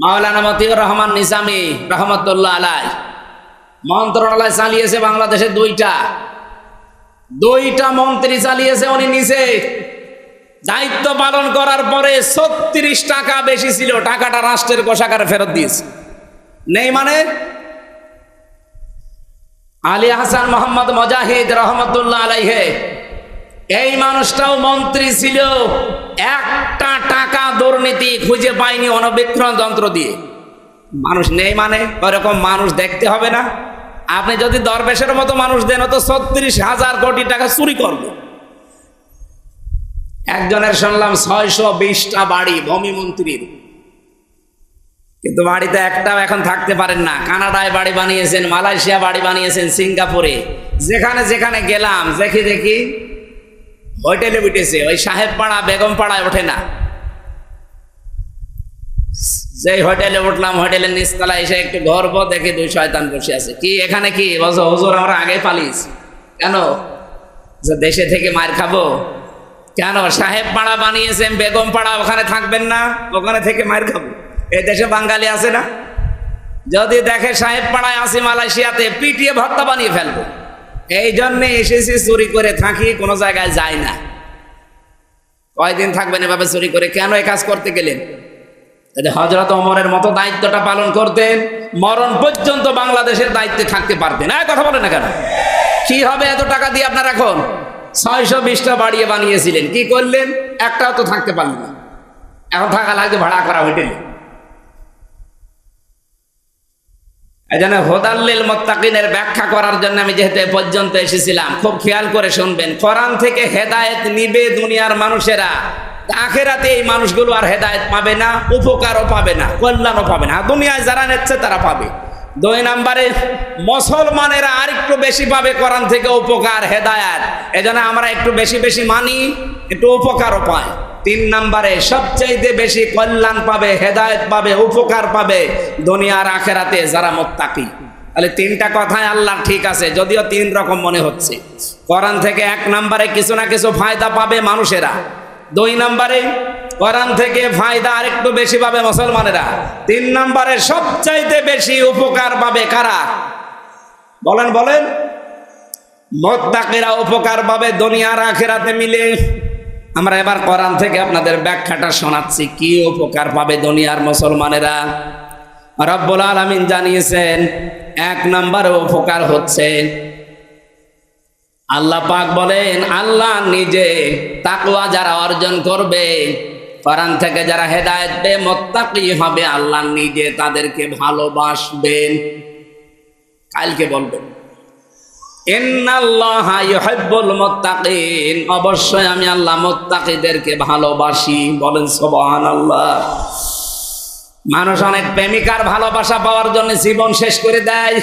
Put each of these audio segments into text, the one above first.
মাওলানা মতিউর রহমান নিজামী রহমতুল্লাহ আলাই মন্ত্রণালয় চালিয়েছে বাংলাদেশে দুইটা। দুইটা মন্ত্রী চালিয়েছে উনি নিচে দায়িত্ব পালন করার পরে ছত্রিশ টাকা বেশি ছিল, টাকাটা রাষ্ট্রের কোষাগারে ফেরত দিয়েছে। নেই মানে? আলী হাসান মোহাম্মদ মজাহিদ রহমতুল্লাহ আলাইহে এই মানুষটাও মন্ত্রী ছিল। একটা টাকা দুর্নীতি খুঁজে পায়নি অনবীক্ষণ যন্ত্র দিয়ে। মানুষ নেই মানে ওরকম মানুষ দেখতে হবে না। আপনি যদি দরবেশের মতো মানুষ দেন তো ছত্রিশ হাজার কোটি টাকা চুরি করবে। একজনের শুনলাম ছয়শো বিশটা বাড়ি ভূমি মন্ত্রীর। কিন্তু বাড়িতে একটাও এখন থাকতে পারেন না। কানাডায় বাড়ি বানিয়েছেন, মালয়েশিয়া বাড়ি বানিয়েছেন, সিঙ্গাপুরে। যেখানে যেখানে গেলাম, দেখি দেখি হোটেলে উঠেছে, ওই সাহেব পাড়া, বেগম পাড়ায় ওঠে না। যে হোটেলে উঠলাম, হোটেলের নিচতলা এসে একটু গর্ব দেখে দুই শয়তান বসে আছে। কি, এখানে কি? হুজুর, আমরা আগে পালিস কেন? যে দেশে থেকে মার খাব। কেন? সাহেব পাড়া বানিয়েছেন, বেগম পাড়া ওখানে থাকবেন না, ওখানে থেকে মার খাব। এই দেশে বাঙালি আছে না? যদি দেখে সাহেব পাড়ায় আসি মালয়েশিয়াতে, পিটিয়ে ভর্তা বানিয়ে ফেলব। এই জন্যে এসেছি চুরি করে থাকি, কোনো জায়গায় যাই না। কয়দিন থাকবেন এভাবে চুরি করে? কেন এ কাজ করতে গেলেন? হজরত অমরের মতো দায়িত্বটা পালন করতেন, মরণ পর্যন্ত বাংলাদেশের দায়িত্বে থাকতে পারতেন। হ্যাঁ কথা বলেন না কেন? কি হবে এত টাকা দিয়ে আপনার এখন? ছয়শো বিশটা বাড়িয়ে বানিয়েছিলেন। কি করলেন? একটাও তো থাকতে পারলেন না। এখন থাকা লাগবে, ভাড়া করা হোটেলে এই জন্য হোদাল্লিল মোত্তাকিনের ব্যাখ্যা করার জন্য আমি যেহেতু পর্যন্ত এসেছিলাম, খুব খেয়াল করে শুনবেন। কোরআন থেকে হেদায়েত নিবে দুনিয়ার মানুষেরা। আখেরাতে এই মানুষগুলো আর হেদায়েত পাবে না, উপকারও পাবে না, কল্যাণও পাবে না। দুনিয়ায় যারা নিচ্ছে তারা পাবে। দুই নম্বরে, মুসলমানেরা আরেকটু বেশি পাবে কোরআন থেকে উপকার, হেদায়াত। এজন্য আমরা একটু বেশি বেশি মানি, একটু উপকারও পাই তিন নম্বরে, সবচাইতে বেশি কল্যাণ পাবে, হেদায়েত পাবে, উপকার পাবে দুনিয়ার আখেরাতে যারা মোত্তাকি। তাহলে তিনটা কথাই আল্লাহ ঠিক আছে, যদিও তিন রকম মনে হচ্ছে। কোরআন থেকে এক নম্বরে কিছু না কিছু ফায়দা পাবে মানুষেরা। দুই নম্বরে, কোরআন থেকে ফায়দা আরেকটু বেশি পাবে মুসলমানেরা। তিন নম্বরে, সবচাইতে বেশি উপকার পাবে কারা? বলেন বলেন। মোত্তাকিরা উপকার পাবে দুনিয়ার আখেরাতে মিলে। আমরা এবার কোরআন থেকে আপনাদের ব্যাখ্যাটা শোনাচ্ছি। কি উপকার পাবে দুনিয়ার মুসলমানেরা? রব্বুল আলমিন জানিয়েছেন, এক নম্বরে উপকার হচ্ছে, আল্লাহ পাক বলেন, আল্লাহ নিজে তাকওয়া যারা অর্জন করবে, কোরআন থেকে যারা হেদায়েত বে মোত্তাকি হবে, আল্লাহ নিজে তাদেরকে ভালোবাসবেন। কালকে বলবেন। অবশ্যই আমি আল্লাহ মুত্তাকিদেরকে ভালোবাসি। বলেন সুবহানাল্লাহ। মানুষ অনেক প্রেমিকার ভালোবাসা পাওয়ার জন্য জীবন শেষ করে দেয়।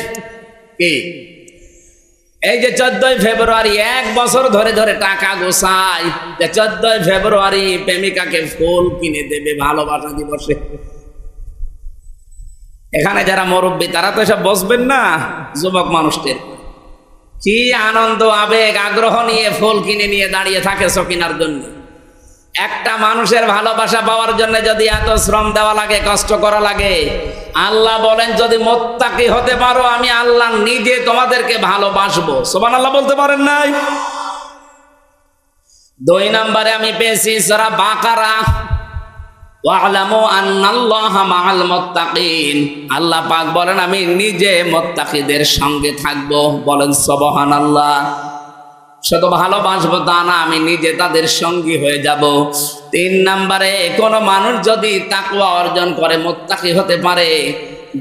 এই যে চোদ্দই ফেব্রুয়ারি, এক বছর ধরে ধরে টাকা গোসাই চোদ্দই ফেব্রুয়ারি প্রেমিকাকে ফুল কিনে দেবে ভালোবাসা দিবসে। এখানে যারা মুরব্বী, তারা তো এসব বসবেন না। যুবক মানুষদের। কি আনন্দ, আবেগ, আগ্রহ নিয়ে ফুল কিনে নিয়ে দাঁড়িয়ে থাকে সকিনার জন্য? একটা মানুষের ভালোবাসা পাওয়ার জন্য যদি এত শ্রম দেওয়া লাগে, কষ্ট করা লাগে, আল্লাহ বলেন, যদি মোত্তাকি হতে পারো, আমি আল্লাহ নিজে তোমাদেরকে ভালোবাসবো। সোমান আল্লাহ বলতে পারেন নাই? দুই নম্বরে আমি পেয়েছি সারা বাকারা। ওয়ালামু আন্নাল্লাহা মাআল মুত্তাকিন। আল্লাহ পাক বলেন, আমি নিজে মুত্তাকিদের সঙ্গে থাকব। বলেন, সুবহানাল্লাহ। শুধু ভালোবাসবো তা না, আমি নিজে তাদের সঙ্গী হয়ে যাব। তিন নম্বরে, কোনো মানুষ যদি তাকুয়া অর্জন করে, মোত্তাকি হতে পারে।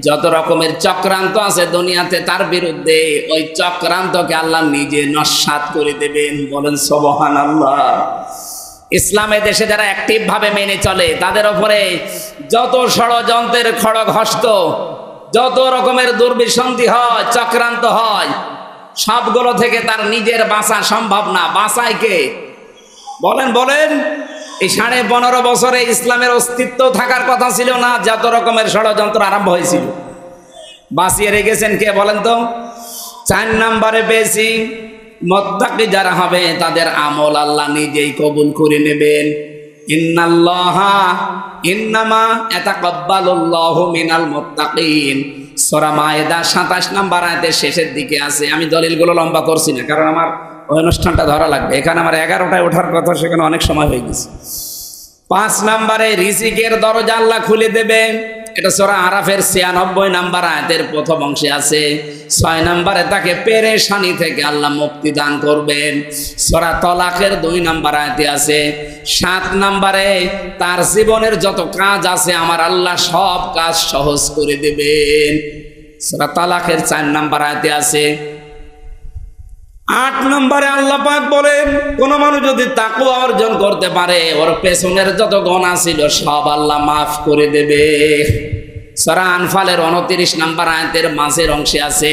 যত রকমের চক্রান্ত আছে দুনিয়াতে, তার বিরুদ্ধে ওই চক্রান্তকে আল্লাহ নিজে নস্বাত করে দেবেন। বলেন সবহান আল্লাহ ইসলামের দেশে যারা অ্যাক্টিভ ভাবে মেনে চলে, তাদের ওপরে যত ষড়যন্ত্রের খড়গ হস্ত, যত রকমের দুর্বিসন্ধি হয়, চক্রান্ত হয়, সবগুলো থেকে তার নিজের বাঁচা সম্ভব না। বাঁচায় কে? বলেন বলেন। এই সাড়ে পনেরো বছরে ইসলামের অস্তিত্ব থাকার কথা ছিল না, যত রকমের ষড়যন্ত্র আরম্ভ হয়েছিল। বাঁচিয়ে রেখেছেন কে বলেন তো? চার নম্বরে পেয়েছি মোত্তাকি যারা হবে, তাদের আমল আল্লাহ নিজেই কবুল করে নেবেন। ইন্নাল্লাহা, ইন্নামা এতাকাব্বালুল্লাহু মিনাল মুত্তাকিন। সূরা মায়েদা 27 নাম্বার আয়াতের শেষের দিকে আছে। আমি দলিলগুলো লম্বা করছি না, কারণ আমার অনুষ্ঠানটা ধরা লাগবে। এখানে আমার এগারোটায় ওঠার কথা, সেখানে অনেক সময় হয়ে গেছে। পাঁচ নাম্বারে রিজিকের দরজা আল্লাহ খুলে দেবে এটা সোরা আরাফের ছিয়ানব্বই নাম্বার আয়াতের প্রথম অংশে আছে। ছয় নাম্বারে তাকে পেরেশানি থেকে আল্লাহ মুক্তি দান করবেন। সোরা তলাকের দুই নাম্বার আয়াতে আছে, সাত নাম্বারে, তার জীবনের যত কাজ আছে আমার আল্লাহ সব কাজ সহজ করে দেবেন। সোরা তালাকের চার নাম্বার আয়াতে আছে আট নম্বরে আল্লাহ পাক বলেন, কোন মানুষ যদি তাকুয়া অর্জন করতে পারে, ওর পেছনের যত গণা ছিল সব আল্লাহ মাফ করে দেবে। সরা আনফালের উনত্রিশ নাম্বার আয়াতের মাঝের অংশে আছে,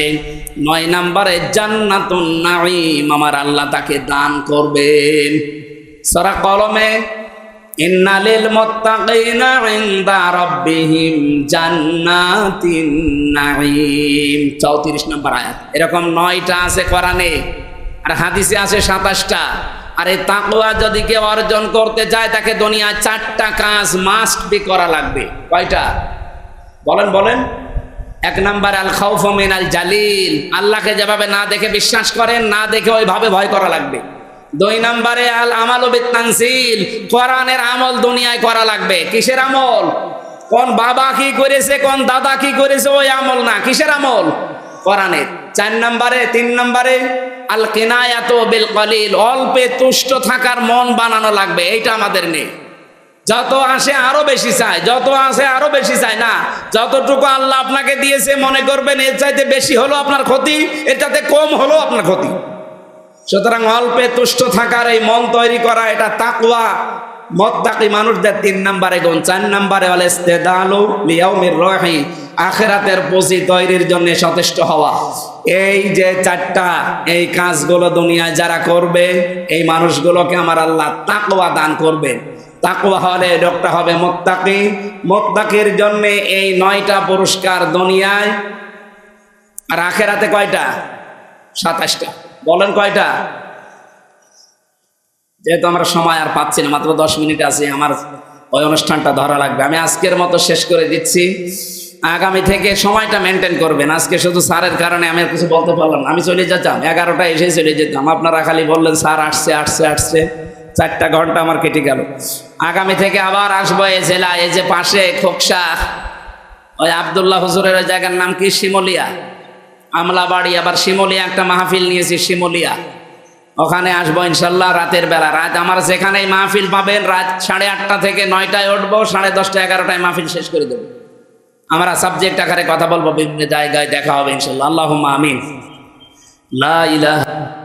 নয় নম্বরে, জান্নাতুন নাঈম আমার আল্লাহ তাকে দান করবেন। সরা কলমে, ইন্নালিল মুত্তাকিনা ইনদা রাব্বিহিম জান্নাতিন নাঈম 34 নম্বর আয়াত। এরকম নয়টা আছে কোরআনে। আর হাদিসে আছে সাতাশটা, আর এই তাকওয়া যদি কেউ অর্জন করতে চায় তাকে দুনিয়া চারটা কাজ মাস্ট বি করা লাগবে। কয়টা? বলেন বলেন। এক নাম্বার আল খাউফ মিন আল জালিল। আল্লাহকে যেভাবে না দেখে বিশ্বাস করেন, না দেখে ওইভাবে ভয় করা লাগবে। দুই নম্বরে আল আমাল তানসিল কোরআনের আমল দুনিয়ায় করা লাগবে। কিসের আমল? কোন বাবা কি করেছে, কোন দাদা কি করেছে, ওই আমল না। কিসের আমল? কোরআনের। চার নম্বরে, তিন নম্বরে আল কেনায়াত বিল কলিল অল্পে তুষ্ট থাকার মন বানানো লাগবে, এইটা আমাদের নেই। যত আসে আরও বেশি চায়, যত আসে আরও বেশি চায়, না, যতটুকু আল্লাহ আপনাকে দিয়েছে মনে করবেন, এর চাইতে বেশি হলো আপনার ক্ষতি চাইতে কম হলো আপনার ক্ষতি। সুতরাং অল্পে তুষ্ট থাকার এই মন তৈরি করা, এটা তাকুয়া মত্তাকি মানুষদের তিন নম্বরে গুণ, চার নম্বরে হলে ইস্তেদালু লিয়াউমির রহি, আখেরাতের পুঁজি তৈরির জন্য সচেষ্ট হওয়া। এই যে চারটা, এই কাজগুলো দুনিয়ায় যারা করবে, এই মানুষগুলোকে আমার আল্লাহ তাকওয়া দান করবে তাকওয়া হলে লোকটা হবে মোত্তাকি। মোত্তাকির জন্য এই নয়টা পুরস্কার দুনিয়ায়, আর আখেরাতে কয়টা? সাতাশটা। বলেন কয়টা? যেহেতু আমরা সময় আর পাচ্ছি না, মাত্র দশ মিনিট আছে, আমার ওই অনুষ্ঠানটা ধরা লাগবে। আমি আজকের মতো শেষ করে দিচ্ছি। আগামী থেকে সময়টা মেনটেন করবেন। আজকে শুধু স্যারের কারণে আমি আর কিছু বলতে পারলাম না। আমি চলে যেতাম এগারোটা এসে চলে যেতাম। আপনারা খালি বললেন, স্যার আসছে আসছে আসছে। চারটা ঘণ্টা আমার কেটে গেল। আগামী থেকে আবার আসব এই জেলা, এই যে পাশে খোকসা। ওই আবদুল্লাহ হুজুরের ওই জায়গার নাম কি? শিমলিয়া। আমলাবাড়ি, আবার শিমলিয়া একটা মাহফিল নিয়েছি, শিমলিয়া। ওখানে আসব ইনশাল্লাহ রাতের বেলা। রাত আমার যেখানেই মাহফিল পাবেন, রাত সাড়ে আটটা থেকে নয়টায় উঠবো, সাড়ে দশটা এগারোটায় মাহফিল শেষ করে দেবো। আমরা সাবজেক্ট আকারে কথা বলব, বিভিন্ন জায়গায় দেখা হবে ইনশাল্লাহ। আল্লাহ আমিন। লা ইলাহা